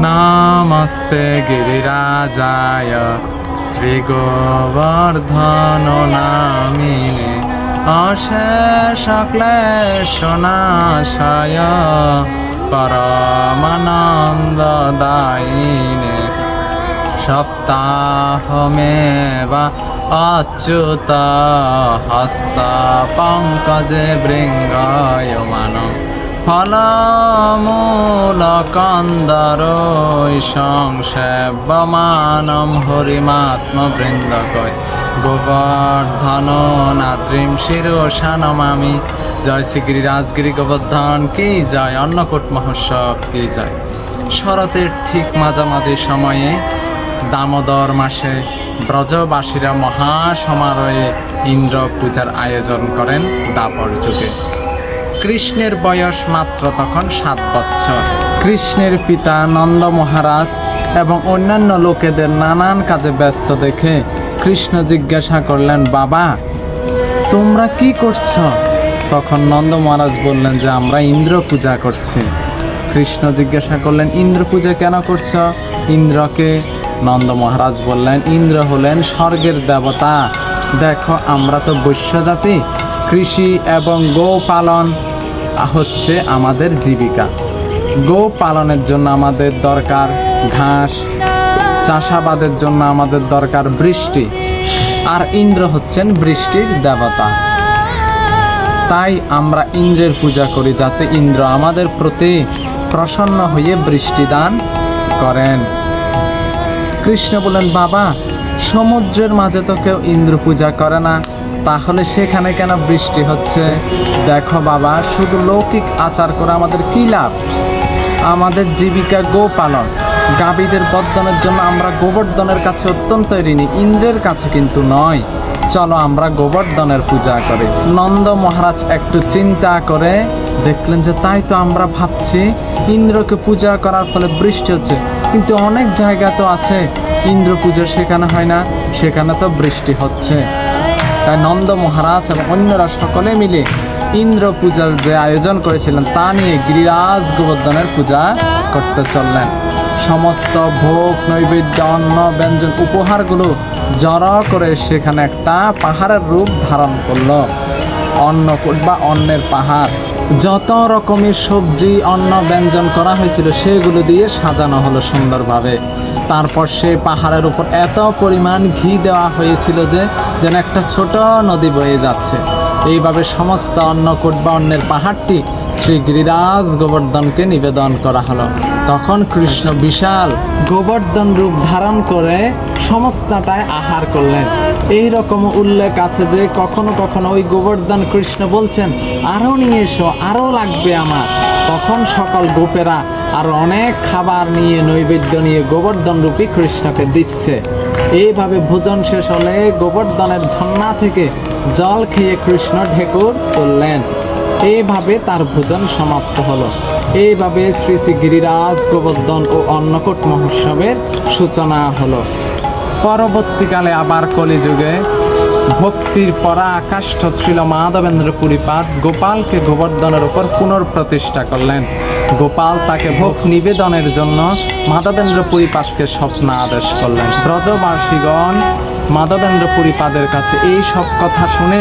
নমস্তে গিরিরাজায় শ্রীগোবর্ধন নামিনে অশেষ ক্লেশনাশায় পরমানন্দদায়িনে সপ্তাহমেব অচ্যুত হস্ত পঙ্কজে বৃঙ্গায়মান ফলমূলকন্দরৈ সংসেব্যমানম হরিমাত্মবৃন্দকয় গোবর্ধন নাদ্রিম শিরোষানমামি জয় শ্রীগিরি রাজগিরি গোবর্ধন, কি জয়? অন্নকূট মহোৎসব, কি জয়? শরতের ঠিক মাঝামাঝি সময়ে, দামোদর মাসে ব্রজবাসীরা মহাসমারোহে ইন্দ্র পূজার আয়োজন করেন দাপর যুগে। কৃষ্ণের বয়স মাত্র তখন সাত বৎসর। কৃষ্ণের পিতা নন্দ মহারাজ এবং অন্যান্য লোকেদের নানান কাজে ব্যস্ত দেখে কৃষ্ণ জিজ্ঞাসা করলেন, বাবা, তোমরা কি করছ? তখন নন্দ মহারাজ বললেন, যে আমরা ইন্দ্র পূজা করছি। কৃষ্ণ জিজ্ঞাসা করলেন, ইন্দ্র পূজা কেন করছ? ইন্দ্রকে নন্দ মহারাজ বললেন, ইন্দ্র হলেন স্বর্গের দেবতা। দেখো, আমরা তো বৈশ্য জাতি কৃষি এবং গো পালন হচ্ছে আমাদের জীবিকা। গো পালনের জন্য আমাদের দরকার ঘাস, চাষাবাদের জন্য আমাদের দরকার বৃষ্টি, আর ইন্দ্র হচ্ছেন বৃষ্টির দেবতা। তাই আমরা ইন্দ্রের পূজা করি যাতে ইন্দ্র আমাদের প্রতি প্রসন্ন হয়ে বৃষ্টি দান করেন। কৃষ্ণ বলেন বাবা সমুদ্রের মাঝে তো কেউ ইন্দ্র পূজা করে না। তাহলে সেখানে কেন বৃষ্টি হচ্ছে? দেখো বাবা, শুধু লৌকিক আচার করে আমাদের কী লাভ? আমাদের জীবিকা গো পালন গাভীদের বর্ধনের জন্য আমরা গোবর্ধনের কাছে অত্যন্ত ঋণী, ইন্দ্রের কাছে কিন্তু নয়। চলো আমরা গোবর্ধনের পূজা করি। নন্দ মহারাজ একটু চিন্তা করে দেখলেন যে তাই তো আমরা ভাবছি, ইন্দ্রকে পূজা করার ফলে বৃষ্টি হচ্ছে। কিন্তু অনেক জায়গা তো আছে। ইন্দ্র পুজো সেখানে হয় না, সেখানে তো বৃষ্টি হচ্ছে। তাই নন্দ মহারাজ এবং অন্যরা সকলে মিলে ইন্দ্র পূজার যে আয়োজন করেছিলেন, তা নিয়ে গিরিরাজ গোবর্ধনের পূজা করতে চললেন। সমস্ত ভোগ, নৈবেদ্য, অন্ন, ব্যঞ্জন, উপহারগুলো জড়ো করে সেখানে একটা পাহাড়ের রূপ ধারণ করল। অন্নকূট বা অন্নের পাহাড়। যত রকমের সবজি অন্য ব্যঞ্জন করা হয়েছিল, সেগুলো দিয়ে সাজানো হলো সুন্দরভাবে। তারপর সে পাহাড়ের উপর এত পরিমাণ ঘি দেওয়া হয়েছিল যে, যেন একটা ছোট নদী বয়ে যাচ্ছে। এইভাবে সমস্ত অন্নকূট বা অন্যের পাহাড়টি শ্রী গিরিরাজ গোবর্ধনকে নিবেদন করা হলো। তখন কৃষ্ণ বিশাল গোবর্ধন রূপ ধারণ করে সমস্তটায় আহার করলেন। এই রকম উল্লেখ আছে যে কখনো কখনো ওই গোবর্ধন কৃষ্ণ বলছেন আরও নিয়ে এসো আরও লাগবে আমার। তখন সকল গোপেরা আর অনেক খাবার নিয়ে, নৈবেদ্য নিয়ে গোবর্ধন রূপী কৃষ্ণকে দিচ্ছে। এইভাবে ভোজন শেষ হলে গোবর্ধনের ঝর্ণা থেকে জল খেয়ে কৃষ্ণ ঢেকুর তুললেন। এইভাবে তার ভোজন সমাপ্ত হলো। এইভাবে শ্রী শ্রী গিরিরাজ গোবর্ধন ও অন্নকূট মহোৎসবের সূচনা হলো। পরবর্তীকালে আবার কলিযুগে ভক্তির পরা আকাষ্ঠ শ্রীল মাধবেন্দ্র পুরীপাদ গোপালকে গোবর্ধনের উপর পুনর্প্রতিষ্ঠা করলেন। গোপাল তাকে ভোগ নিবেদনের জন্য মাধবেন্দ্র পুরীপাদকে স্বপ্ন আদেশ করলেন। ব্রজবাসীগণ মাধবেন্দ্র পুরীপাদের কাছে এই সব কথা শুনে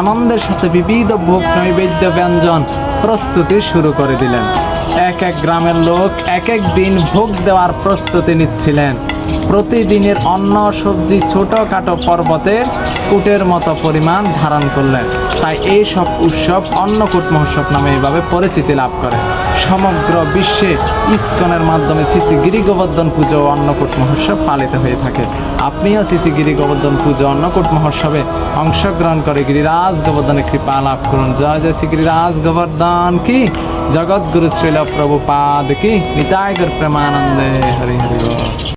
আনন্দের সাথে বিবিধ ভোগ নৈবেদ্য ব্যঞ্জন প্রস্তুতি শুরু করে দিলেন। এক এক গ্রামের লোক এক এক দিন ভোগ দেওয়ার প্রস্তুতি নিচ্ছিলেন। প্রতিদিনের অন্ন, সবজি, ছোটোখাটো পর্বতের কুটের মতো পরিমাণ ধারণ করলেন। তাই এই সব উৎসব অন্নকূট মহোৎসব নামে এইভাবে পরিচিতি লাভ করে। সমগ্র বিশ্বে ইস্কনের মাধ্যমে শ্রী গিরি গোবর্ধন পুজো ও অন্নকূট মহোৎসব পালিত হয়ে থাকে। আপনিও শ্রী গিরি গোবর্ধন পুজো অন্নকূট মহোৎসবে অংশগ্রহণ করে গিরিরাজ গোবর্ধনের কৃপা লাভ করুন। জয় জয় শ্রী গিরিরাজ গোবর্ধন কি? জগৎগুরু শ্রীল প্রভুপাদ কি? নিতায় গুর প্রেমানন্দে হরি হরি।